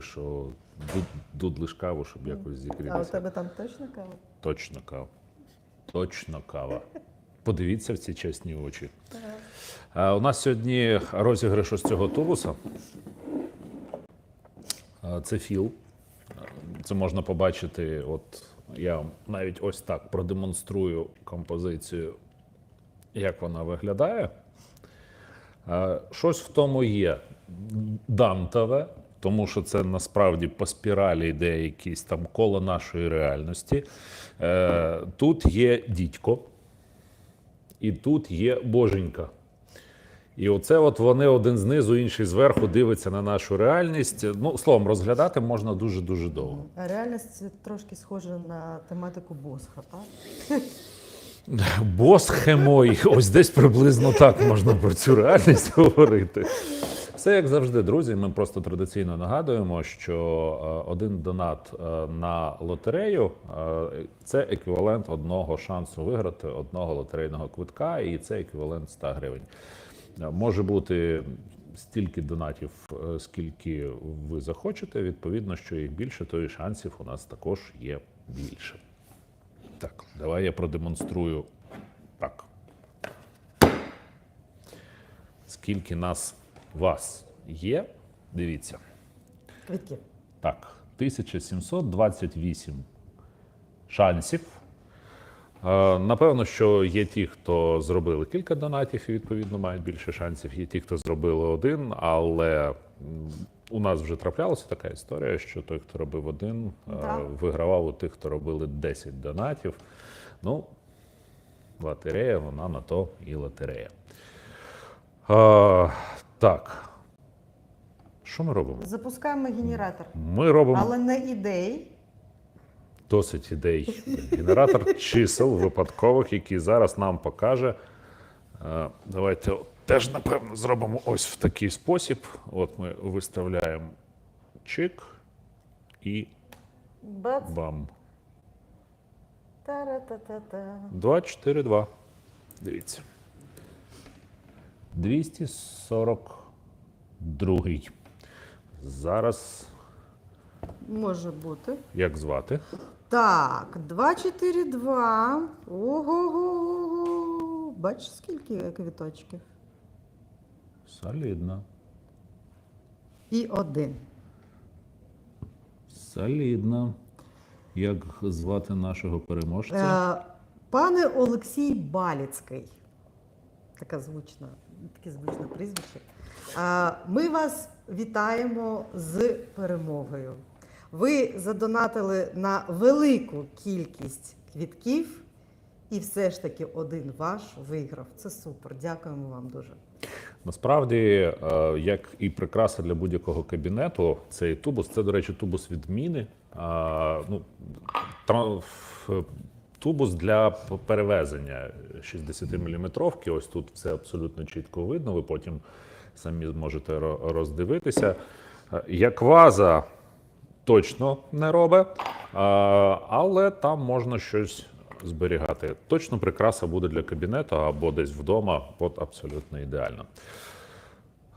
що дуд, дудлиш каву, щоб якось А у тебе там точно кава? Точно кава. Точно кава. Подивіться в ці чесні очі. А, у нас сьогодні розіграш ось цього тубуса. А, Це філ. Це можна побачити. От я навіть ось так продемонструю композицію, як вона виглядає. Щось в тому є дантове, тому що це насправді по спіралі йде якісь там коло нашої реальності. Е, Тут є дідько, і тут є боженька. І оце от вони один знизу, інший зверху дивиться на нашу реальність. Ну, словом, розглядати можна дуже-дуже довго. А реальність трошки схожа на тематику Босха, так? Босхемой, ось десь приблизно так можна про цю реальність говорити. Все як завжди, друзі. Ми просто традиційно нагадуємо, що е, один донат е, на лотерею е, це еквівалент одного шансу виграти одного лотерейного квитка, і це еквівалент 100 гривень. Може бути стільки донатів, скільки ви захочете. Відповідно, що їх більше, то і шансів у нас також є більше. Так, давай я продемонструю так. Скільки нас вас є? Дивіться. Квитки. Так, 1728 шансів. Е, Напевно, що є ті, хто зробили кілька донатів і відповідно мають більше шансів. Є ті, хто зробили один, але у нас вже траплялася така історія, що той, хто робив один, е, Так. вигравав у тих, хто робили 10 донатів. Ну, лотерея, вона на то і лотерея. Е, так. Що ми робимо? Запускаємо генератор. Ми робимо Але не ідей. досить ідей. Генератор чисел випадкових, який зараз нам покаже. Е, Давайте теж, напевно, зробимо ось в такий спосіб. От ми виставляємо чик і Бац. бам. Та-ра-та-та-та. 2, 4, 2. Дивіться. 242. Зараз Може бути. як звати? Так, 2, 4, 2. Ого-го. Бачиш, скільки квіточків? Солідно. І один. Солідно. Як звати нашого переможця? Е, пане Олексій Баліцький. Така звучна, таке звучне прізвище. Ми вас вітаємо з перемогою. Ви задонатили на велику кількість квітків, і все ж таки один ваш виграв. Це супер. Дякуємо вам дуже. Насправді, е, як і прикраса для будь-якого кабінету, цей тубус, це, до речі, тубус відміни. Ну, тубус для перевезення 60-мм. Ось тут все абсолютно чітко видно. Ви потім самі зможете роздивитися. Е, Як ваза точно не робить, але там можна щось зберігати. Точно прикраса буде для кабінету або десь вдома, от абсолютно ідеально.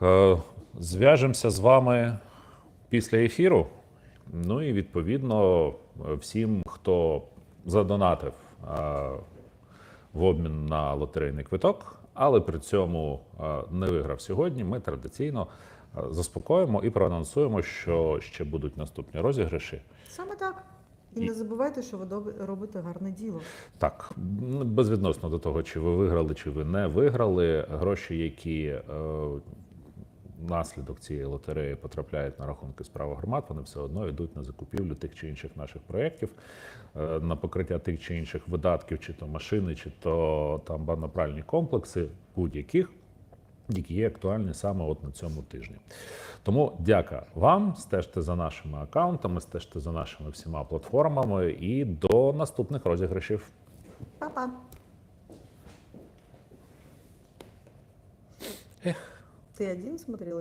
Е, Зв'яжемося з вами після ефіру. Ну і відповідно е, всім, хто задонатив е, в обмін на лотерейний квиток, але при цьому е, не виграв сьогодні. Ми традиційно е, заспокоїмо і проанонсуємо, що ще будуть наступні розіграші. Саме так. І І- не забувайте, що ви робите гарне діло. Так, безвідносно до того, чи ви виграли, чи ви не виграли, гроші, які наслідок цієї лотереї потрапляють на рахунки справа громад, вони все одно йдуть на закупівлю тих чи інших наших проєктів, е, на покриття тих чи інших видатків, чи то машини, чи то там банопральні комплекси, будь-яких, які є актуальні саме от на цьому тижні. Тому дяка вам, стежте за нашими аккаунтами, стежте за нашими всіма платформами і до наступних розіграшів. Па-па. Эх. Ты один смотрел?